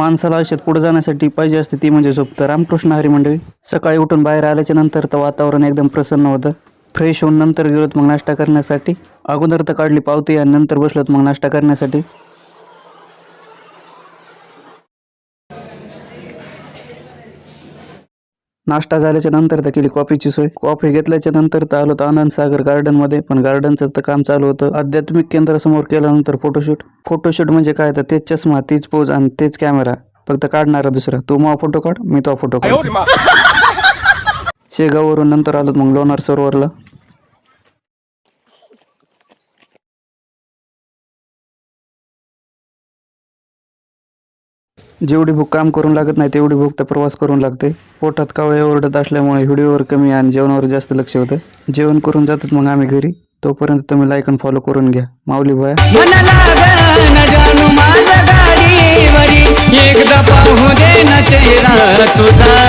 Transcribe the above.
माणसाला आयुष्यात पुढे जाण्यासाठी पाहिजे असते ती म्हणजे झोप तर रामकृष्ण हरी मंडळी सकाळी उठून बाहेर आल्याच्यानंतर तर वातावरण एकदम प्रसन्न होतं. फ्रेश होऊन नंतर गेलोत मग नाश्ता करण्यासाठी. अगोदर तर काढली पावती आणि नंतर बसलोत मग नाश्ता करण्यासाठी. नाश्ता झाल्याच्यानंतर तर केली कॉफीची सोय. कॉफी घेतल्याच्या नंतर तर आलो तर आनंद सागर गार्डनमध्ये पण गार्डनचं तर काम चालू होतं. आध्यात्मिक केंद्रासमोर केल्यानंतर फोटोशूट फोटोशूट म्हणजे काय? तर तेच चष्मा तीच पोज आणि तेच कॅमेरा फक्त काढणारा दुसरा. तू मा फोटो काढ मी तो फोटो काढ. शेगाववरून नंतर आलो मग लोणार सरोवरला जेवढी भूक काम करून लागत नाही तेवढी भूक तर प्रवास करून लागते. पोटात कावळे ओरडत असल्यामुळे व्हिडिओवर कमी आणि जेवणावर जास्त लक्ष होतं. जेवण करून जातात मग आम्ही घरी. तोपर्यंत तुम्ही लाईक आणि फॉलो करून घ्या. माऊली भया.